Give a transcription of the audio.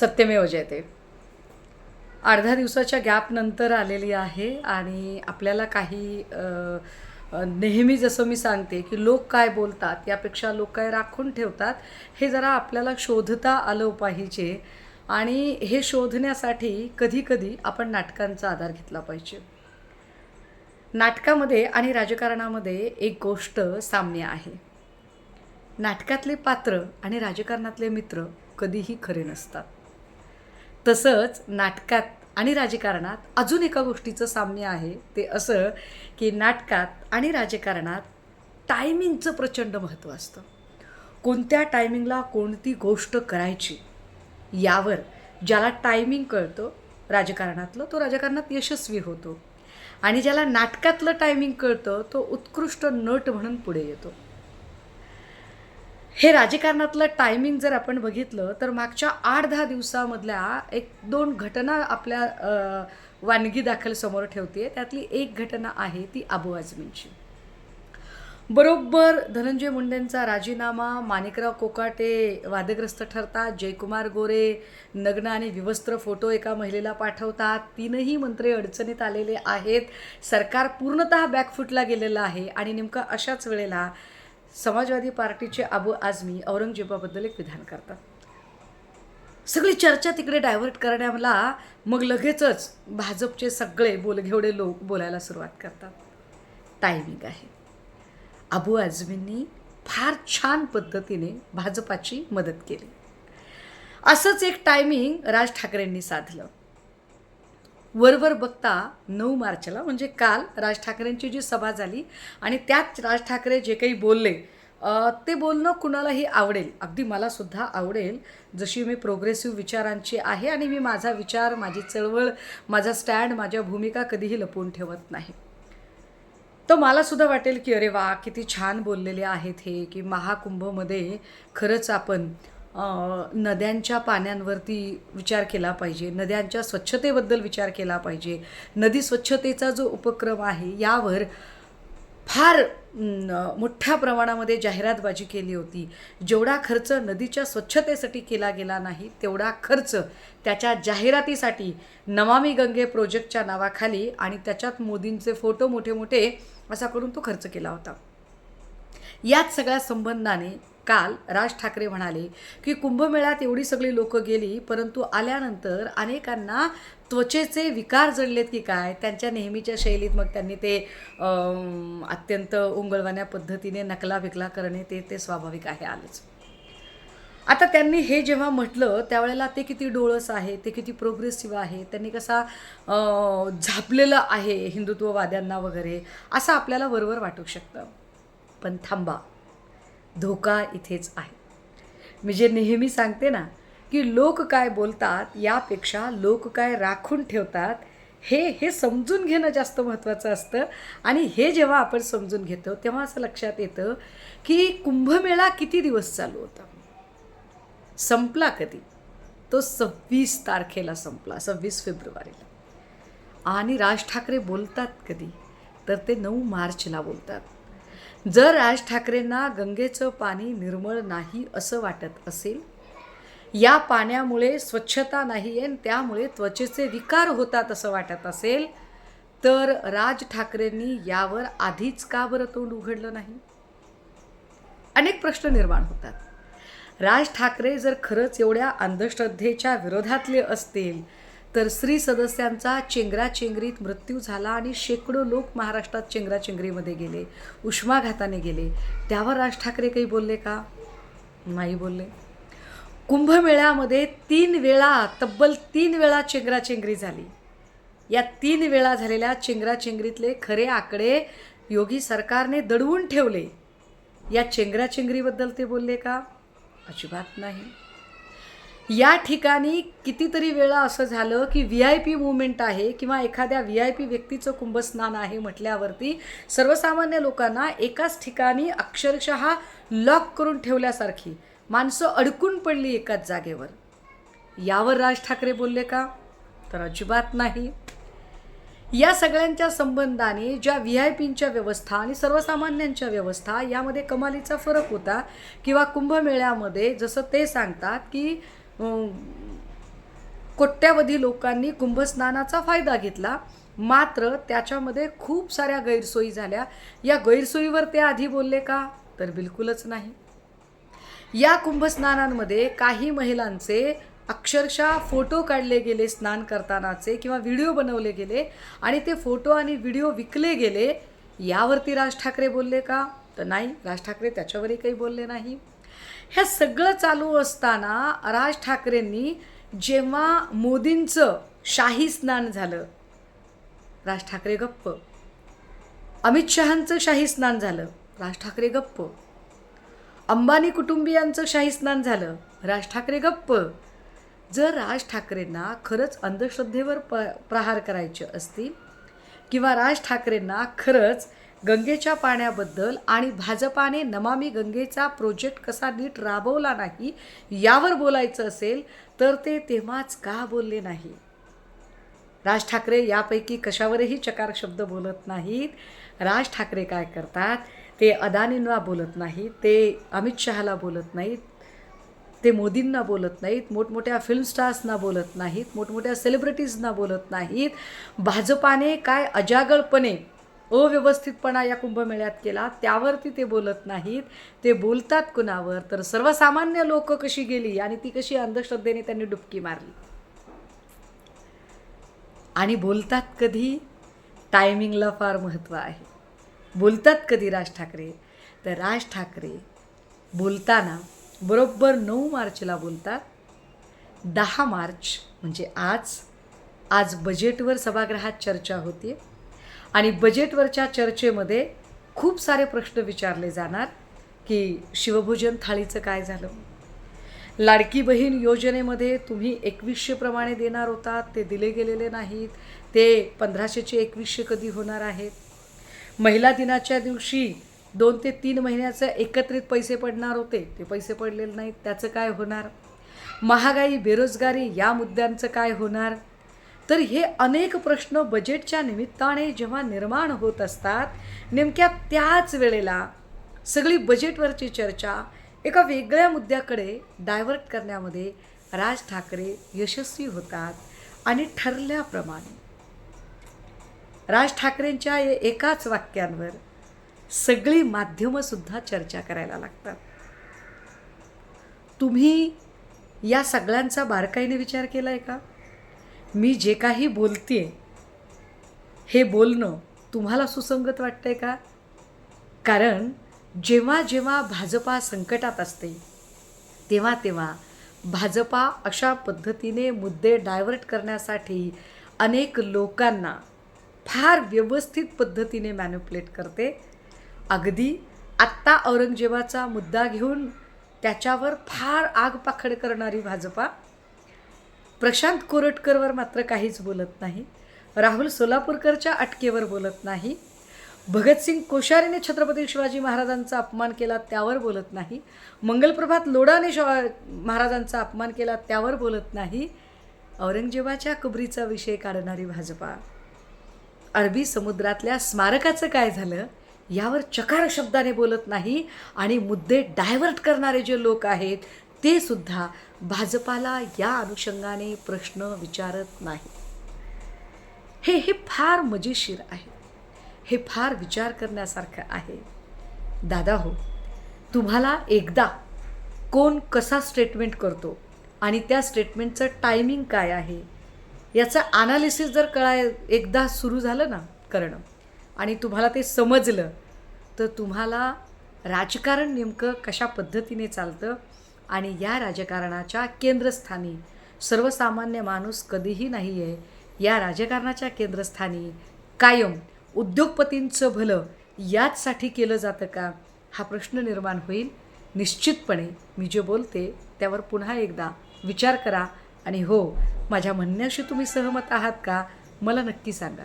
सत्यमेव जयते. अर्ध्या दिवसाच्या गॅपनंतर आलेली आहे आणि आपल्याला काही नेहमी जसं मी सांगते की लोक काय बोलतात यापेक्षा लोक काय राखून ठेवतात हे जरा आपल्याला शोधता आलं पाहिजे आणि हे शोधण्यासाठी कधीकधी आपण नाटकांचा आधार घेतला पाहिजे. नाटकामध्ये आणि राजकारणामध्ये एक गोष्ट साम्य आहे. नाटकातले पात्र आणि राजकारणातले मित्र कधीही खरे नसतात. तसंच नाटकात आणि राजकारणात अजून एका गोष्टीचं साम्य आहे ते असं की नाटकात आणि राजकारणात टायमिंगचं प्रचंड महत्त्व असतं. कोणत्या टायमिंगला कोणती गोष्ट करायची यावर ज्याला टायमिंग कळतं राजकारणातलं तो राजकारणात यशस्वी होतो. आणि ज्याला नाटकातलं टायमिंग कळतं तो उत्कृष्ट नट म्हणून पुढे येतो. हे राजकारणातलं टायमिंग जर आपण बघितलं तर मागच्या आठ दहा दिवसामधल्या एक दोन घटना आपल्या वानगी दाखल समोर ठेवते त्यातली एक घटना आहे ती अबू आझमींची. बरोबर धनंजय मुंडेंचा राजीनामा माणिकराव कोकाटे वादग्रस्त ठरतात जयकुमार गोरे नग्न आणि विवस्त्र फोटो एका महिलेला पाठवतात तीनही मंत्री अडचणीत आलेले आहेत. सरकार पूर्णतः बॅकफुटला गेलेलं आहे आणि नेमकं अशाच वेळेला समाजवादी पार्टीचे अबू आझमी औरंगजेबाबद्दल एक विधान करतात. सगळी चर्चा तिकडे डायव्हर्ट करण्याला मग लगेचच भाजपचे सगळे बोलघेवडे लोक बोलायला सुरुवात करतात. टायमिंग आहे. अबू आझमींनी फार छान पद्धतीने भाजपाची मदत केली. असंच एक टायमिंग राज ठाकरेंनी साधलं. वरवर बघता नऊ मार्चला म्हणजे काल राज ठाकरेंची जी सभा झाली आणि त्यात राज ठाकरे जे काही बोलले ते बोलणं कुणालाही आवडेल. अगदी मलासुद्धा आवडेल जशी मी प्रोग्रेसिव्ह विचारांची आहे आणि मी माझा विचार माझी चळवळ माझा स्टँड माझ्या भूमिका कधीही लपवून ठेवत नाही. तर मलासुद्धा वाटेल की अरे वा किती छान बोललेले आहेत हे की महाकुंभमध्ये खरंच आपण नद्यांच्या पाण्यांवरती विचार केला पाहिजे. नद्यांच्या स्वच्छतेबद्दल विचार केला पाहिजे. नदी स्वच्छतेचा जो उपक्रम आहे यावर फार मोठ्या प्रमाणामध्ये जाहिरातबाजी केली होती. जेवढा खर्च नदीच्या स्वच्छतेसाठी केला गेला नाही तेवढा खर्च त्याच्या जाहिरातीसाठी नमामी गंगे प्रोजेक्टच्या नावाखाली आणि त्याच्यात मोदींचे फोटो मोठे मोठे असा करून तो खर्च केला होता. याच सगळ्या संबंधाने काल राज ठाकरे म्हणाले की कुंभमेळ्यात एवढी सगळी लोक गेली परंतु आल्यानंतर अनेकांना त्वचेचे विकार जडलेत की काय? त्यांच्या नेहमीच्या शैलीत मग त्यांनी ते अत्यंत उंगळवाण्या पद्धतीने नकला बिकला करणे ते ते स्वाभाविक आहे आलंच. आता त्यांनी हे जेव्हा म्हटलं त्यावेळेला ते किती डोळस आहे ते किती प्रोग्रेसिव्ह आहे त्यांनी कसा झापलेलं आहे हिंदुत्ववाद्यांना वगैरे असं आपल्याला वरवर वाटू शकतं. पण थांबा. धोका इथेच आहे. मी जे नेहमी सांगते ना की लोक काय बोलतात यापेक्षा लोक काय राखून ठेवतात हे हे समजून घेणं जास्त महत्त्वाचं असतं. आणि हे जेव्हा आपण समजून घेतो तेव्हा असं लक्षात येतं की कुंभमेळा किती दिवस चालू होता? संपला कधी? तो सव्वीस तारखेला संपला सव्वीस फेब्रुवारीला. आणि राज ठाकरे बोलतात कधी? तर ते नऊ मार्चला बोलतात. जर राज ठाकरेंना गंगेचं पाणी निर्मळ नाही असं वाटत असेल या पाण्यामुळे स्वच्छता नाही आहे त्यामुळे त्वचेचे विकार होतात असं वाटत असेल तर राज ठाकरेंनी यावर आधीच का बरं तोंड उघडलं नाही? अनेक प्रश्न निर्माण होतात. राज ठाकरे जर खरंच एवढ्या अंधश्रद्धेच्या विरोधातले असतील तर स्त्री सदस्यांचा चेंगराचेंगरीत मृत्यू झाला आणि शेकडो लोक महाराष्ट्रात चेंगराचेंगरीमध्ये गेले उष्माघाताने गेले. त्यावर राज ठाकरे काही बोलले का? नाही बोलले. कुंभमेळ्यामध्ये तीन वेळा तब्बल तीन वेळा चेंगराचेंगरी झाली. या तीन वेळा झालेल्या चेंगराचेंगरीतले खरे आकडे योगी सरकारने दडवून ठेवले. या चेंगराचेंगरीबद्दल ते बोलले का? अजिबात नाही. या ठिकाणी कितीतरी वेळा असं झालं की व्ही आय पी मुवमेंट आहे किंवा एखाद्या व्ही आय पी व्यक्तीचं कुंभस्नान आहे म्हटल्यावरती सर्वसामान्य लोकांना एकाच ठिकाणी अक्षरशः लॉक करून ठेवल्यासारखी माणसं अडकून पडली एकाच जागेवर. यावर राज ठाकरे बोलले का? तर अजिबात नाही. या सगळ्यांच्या संबंधाने ज्या व्ही आय पींच्या व्यवस्था आणि सर्वसामान्यांच्या व्यवस्था यामध्ये कमालीचा फरक होता किंवा कुंभमेळ्यामध्ये जसं ते सांगतात की कोट्यावधी लोकांनी कुंभस्नानाचा फायदा घेतला. मात्र त्याच्यामध्ये खूप साऱ्या गैरसोयी झाल्या. या गैरसोयीवर ते आधी बोलले का? तर बिलकुलच नाही. या कुंभस्नानांमध्ये काही महिलांचे अक्षरशः फोटो काढले गेले स्नान करतानाचे किंवा व्हिडिओ बनवले गेले आणि ते फोटो आणि व्हिडिओ विकले गेले यावरती राज ठाकरे बोलले का? तर नाही राज ठाकरे त्याच्यावरही काही बोलले नाही. हे सगळं चालू असताना राज ठाकरेंनी जेव्हा मोदींचं शाही स्नान झालं राज ठाकरे गप्प. अमित शहांचं शाही स्नान झालं राज ठाकरे गप्प. अंबानी कुटुंबियांचं शाही स्नान झालं राज ठाकरे गप्प. जर राज ठाकरेंना खरंच अंधश्रद्धेवर प प्रहार करायचे असतील किंवा राज ठाकरेंना खरंच गंगेच्या पाण्याबद्दल आणि भाजपाने नमामी गंगेचा प्रोजेक्ट कसा नीट राबवला नाही यावर बोलायचं असेल तर ते तेव्हाच का बोलले नाही? राज ठाकरे यापैकी कशावरही चकार शब्द बोलत नाहीत. राज ठाकरे काय करतात? ते अदानींना बोलत नाहीत ते अमित शहाला बोलत नाहीत ते मोदींना बोलत नाहीत मोठमोठ्या फिल्म स्टार्सना बोलत नाहीत मोठमोठ्या सेलिब्रिटीजना बोलत नाहीत. भाजपाने काय अजागळपणे अव्यवस्थितपणा या कुंभमेळ्यात केला. त्यावरती ते बोलत नाहीत. ते बोलतात कुणावर? तर सर्वसामान्य लोक कशी गेली आणि ती कशी अंधश्रद्धेने त्यांनी डुबकी मारली? आणि बोलतात कधी? टायमिंगला फार महत्त्व आहे. बोलतात कधी राज ठाकरे? तर राज ठाकरे बोलताना बरोबर नऊ मार्चला बोलतात. दहा मार्च म्हणजे आज. आज बजेटवर सभागृहात चर्चा होती आणि बजेटवरच्या चर्चेमध्ये खूप सारे प्रश्न विचारले जाणार की शिवभोजन थाळीचं काय झालं? लाडकी बहीण योजनेमध्ये तुम्ही एकवीसशेप्रमाणे देणार होतात ते दिले गेलेले नाहीत ते पंधराशेचे एकवीसशे कधी होणार आहेत? महिला दिनाच्या दिवशी दोन ते तीन महिन्याचं एकत्रित पैसे पडणार होते ते पैसे पडलेले नाहीत त्याचं काय होणार? महागाई बेरोजगारी या मुद्द्यांचं काय होणार? तर हे अनेक प्रश्न बजेटच्या निमित्ताने जेव्हा निर्माण होत असतात नेमक्या त्याच वेळेला सगळी बजेटवरची चर्चा एका वेगळ्या मुद्द्याकडे डायव्हर्ट करण्यामध्ये राज ठाकरे यशस्वी होतात आणि ठरल्याप्रमाणे. राज ठाकरेंच्या एकाच वाक्यांवर सगळी माध्यमंसुद्धा चर्चा करायला लागतात. तुम्ही या सगळ्यांचा बारकाईने विचार केला आहे का? मी जे काही बोलते हे बोलणं तुम्हाला सुसंगत वाटतं आहे का? कारण जेव्हा जेव्हा भाजपा संकटात असते तेव्हा तेव्हा भाजपा अशा पद्धतीने मुद्दे डायव्हर्ट करण्यासाठी अनेक लोकांना फार व्यवस्थित पद्धतीने मॅन्युपुलेट करते. अगदी आत्ता औरंगजेबाचा मुद्दा घेऊन त्याच्यावर फार आगपाखड करणारी भाजपा प्रशांत कोरटकरवर मात्र काहीच बोलत नाही. राहुल सोलापूरकरच्या अटकेवर बोलत नाही. भगतसिंग कोश्यारीने छत्रपती शिवाजी महाराजांचा अपमान केला त्यावर बोलत नाही. मंगलप्रभात लोडाने शिवा महाराजांचा अपमान केला त्यावर बोलत नाही. औरंगजेबाच्या कबरीचा विषय काढणारी भाजपा. अरबी समुद्रातल्या स्मारकाचं काय झालं? यावर चकार शब्दाने बोलत नाही आणि मुद्दे डायव्हर्ट करणारे जे लोक आहेत ते सुद्धा भाजपाला या अनुषंगाने प्रश्न विचारत नाही हे हे फार मजेशीर आहे. हे फार विचार करण्यासारखं आहे. दादा हो तुम्हाला एकदा कोण कसा स्टेटमेंट करतो आणि त्या स्टेटमेंटचं टायमिंग काय आहे याचं ॲनालिसिस जर कळाय एकदा सुरू झालं ना करणं आणि तुम्हाला ते समजलं तर तुम्हाला राजकारण नेमकं कशा पद्धतीने चालतं आणि या राजकारणाच्या केंद्रस्थानी सर्वसामान्य माणूस कधीही नाही आहे या राजकारणाच्या केंद्रस्थानी कायम उद्योगपतींचं भलं याचसाठी केलं जातं का? हा प्रश्न निर्माण होईल. निश्चितपणे मी जे बोलते त्यावर पुन्हा एकदा विचार करा. आणि हो माझ्या म्हणण्याशी तुम्ही सहमत आहात का? मला नक्की सांगा.